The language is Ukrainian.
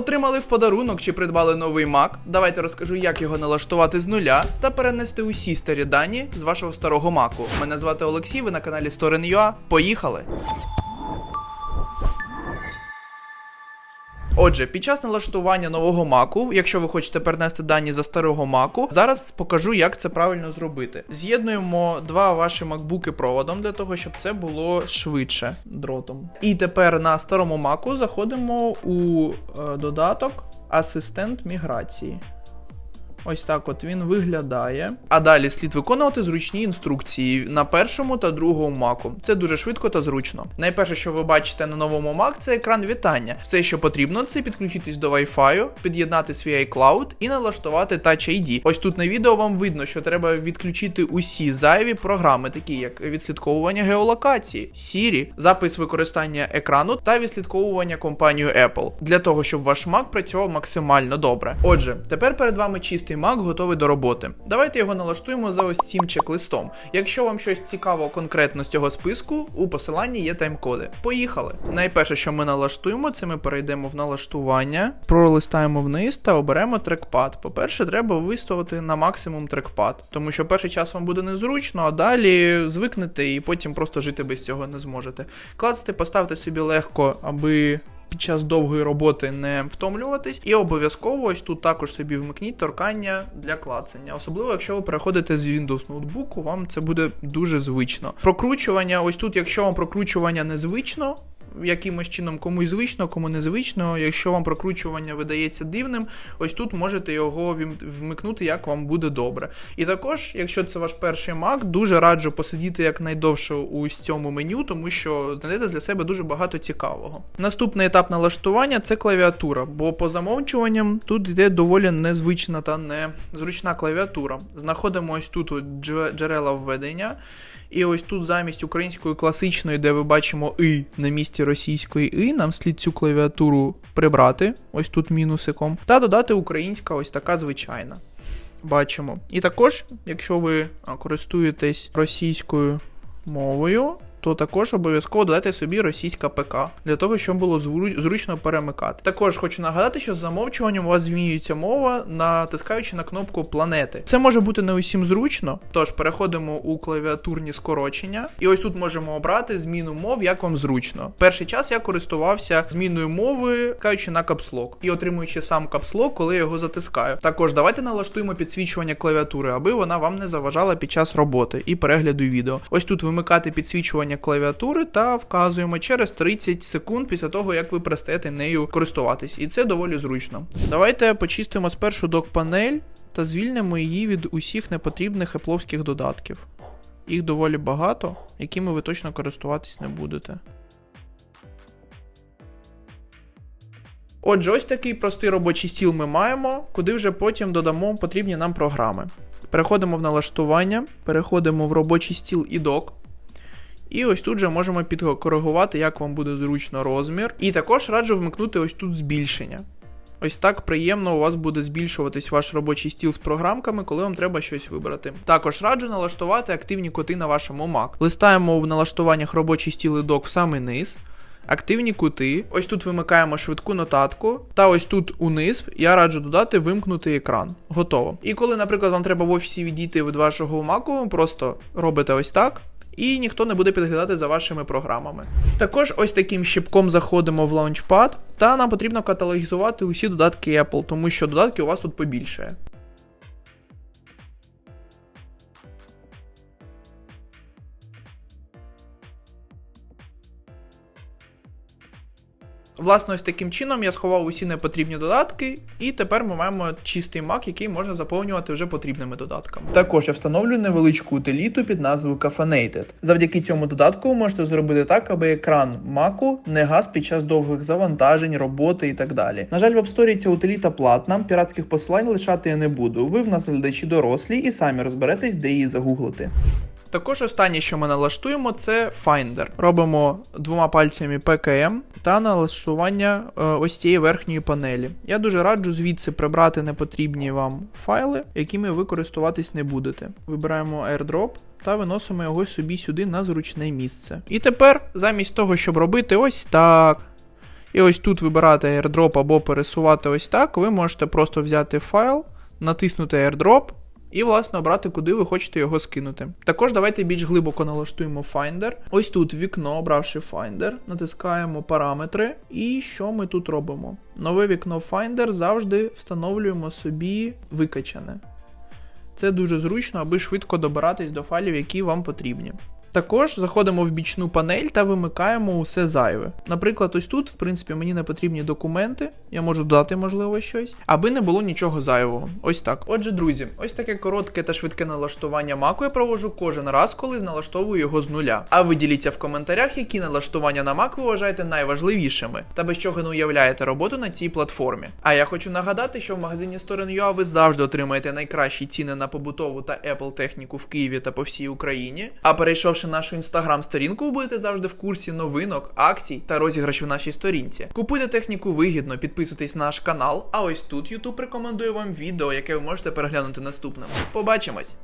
Отримали в подарунок чи придбали новий Mac. Давайте розкажу, як його налаштувати з нуля та перенести усі старі дані з вашого старого Маку. Мене звати Олексій, ви на каналі Storin.ua. Поїхали! Отже, під час налаштування нового маку, якщо ви хочете перенести дані за старого маку, зараз покажу, як це правильно зробити. З'єднуємо два ваші макбуки проводом для того, щоб це було швидше дротом. І тепер на старому маку заходимо у е, додаток Асистент міграції. Ось так от він виглядає. А далі слід виконувати зручні інструкції на першому та другому маку. Це дуже швидко та зручно. Найперше, що ви бачите на новому Mac, це екран вітання. Все, що потрібно, це підключитись до Wi-Fi, під'єднати свій iCloud і налаштувати Touch ID. Ось тут на відео вам видно, що треба відключити усі зайві програми, такі як відслідковування геолокації, Siri, запис використання екрану та відслідковування компанією Apple для того, щоб ваш Mac працював максимально добре. Отже, тепер перед вами чистий Mac готовий до роботи. Давайте його налаштуємо за ось цим чек-листом. Якщо вам щось цікаво конкретно з цього списку, у посиланні є тайм-коди. Поїхали! Найперше, що ми налаштуємо, це ми перейдемо в налаштування, пролистаємо вниз та оберемо трекпад. По-перше, треба виставити на максимум трекпад, тому що перший час вам буде незручно, а далі звикнете і потім просто жити без цього не зможете. Клацати, поставте собі легко, аби під час довгої роботи не втомлюватись, і обов'язково ось тут також собі вмикніть торкання для клацання. Особливо, якщо ви переходите з Windows ноутбуку, вам це буде дуже звично. Прокручування, ось тут, якщо вам прокручування незвично. Якимось чином комусь звично, кому незвично. Якщо вам прокручування видається дивним, ось тут можете його вмикнути, як вам буде добре. І також, якщо це ваш перший Mac, дуже раджу посидіти якнайдовше у цьому меню, тому що знайдете для себе дуже багато цікавого. Наступний етап налаштування це клавіатура, бо по замовчуванням тут йде доволі незвична та незручна клавіатура. Знаходимо ось тут джерела введення. І ось тут замість української класичної, де ви бачимо «и» на місці російської «и», нам слід цю клавіатуру прибрати, ось тут мінусиком, та додати українська, ось така звичайна. Бачимо. І також, якщо ви користуєтесь російською мовою, то також обов'язково додайте собі російська ПК для того, щоб було зру- зручно перемикати. Також хочу нагадати, що з замовчуванням у вас змінюється мова, натискаючи на кнопку планети. Це може бути не усім зручно. Тож переходимо у клавіатурні скорочення, і ось тут можемо обрати зміну мов, як вам зручно. Перший час я користувався зміною мови, натискаючи на капслок і отримуючи сам капслок, коли я його затискаю. Також давайте налаштуємо підсвічування клавіатури, аби вона вам не заважала під час роботи і перегляду відео. Ось тут вимикати підсвічування клавіатури та вказуємо через 30 секунд після того, як ви перестаєте нею користуватись. І це доволі зручно. Давайте почистимо спершу док-панель та звільнимо її від усіх непотрібних епловських додатків. Їх доволі багато, якими ви точно користуватись не будете. Отже, ось такий простий робочий стіл ми маємо, куди вже потім додамо потрібні нам програми. Переходимо в налаштування, переходимо в робочий стіл і док. І ось тут же можемо підкоригувати, як вам буде зручно розмір. І також раджу вмикнути ось тут збільшення. Ось так приємно у вас буде збільшуватись ваш робочий стіл з програмками, коли вам треба щось вибрати. Також раджу налаштувати активні коти на вашому Mac. Листаємо в налаштуваннях робочий стіл і док в самий низ. Активні кути. Ось тут вимикаємо швидку нотатку. Та ось тут униз я раджу додати вимкнутий екран. Готово. І коли, наприклад, вам треба в офісі відійти від вашого ви просто робите ось так. І ніхто не буде підглядати за вашими програмами. Також ось таким щипком заходимо в Launchpad, та нам потрібно каталогізувати усі додатки Apple, тому що додатки у вас тут побільшає. Власне, ось таким чином я сховав усі непотрібні додатки, і тепер ми маємо чистий Mac, який можна заповнювати вже потрібними додатками. Також я встановлю невеличку утиліту під назвою Caffeinated. Завдяки цьому додатку ви можете зробити так, аби екран Mac не гас під час довгих завантажень, роботи і так далі. На жаль, в App Store ця утиліта платна, піратських посилань лишати я не буду. Ви в нас глядачі дорослі і самі розберетесь, де її загуглити. Також останнє, що ми налаштуємо, це Finder. Робимо двома пальцями PKM та налаштування е, ось цієї верхньої панелі. Я дуже раджу звідси прибрати непотрібні вам файли, якими ви користуватись не будете. Вибираємо AirDrop та виносимо його собі сюди на зручне місце. І тепер, замість того, щоб робити ось так. І ось тут вибирати airdrop або пересувати ось так. Ви можете просто взяти файл, натиснути airdrop і, власне, обрати, куди ви хочете його скинути. Також давайте більш глибоко налаштуємо Finder. Ось тут вікно, обравши Finder, натискаємо параметри. І що ми тут робимо? Нове вікно Finder завжди встановлюємо собі викачане. Це дуже зручно, аби швидко добиратись до файлів, які вам потрібні. Також заходимо в бічну панель та вимикаємо усе зайве. Наприклад, ось тут, в принципі, мені не потрібні документи, я можу додати, можливо, щось, аби не було нічого зайвого. Ось так. Отже, друзі, ось таке коротке та швидке налаштування Маку я проводжу кожен раз, коли налаштовую його з нуля. А ви діліться в коментарях, які налаштування на Mac ви вважаєте найважливішими, та без чого не уявляєте роботу на цій платформі. А я хочу нагадати, що в магазині Storen.ua ви завжди отримаєте найкращі ціни на побутову та Apple техніку в Києві та по всій Україні. А перейшовши нашу інстаграм-сторінку, ви будете завжди в курсі новинок, акцій та розіграшів в нашій сторінці. Купуйте техніку вигідно, підписуйтесь на наш канал. А ось тут YouTube рекомендує вам відео, яке ви можете переглянути наступним. Побачимось!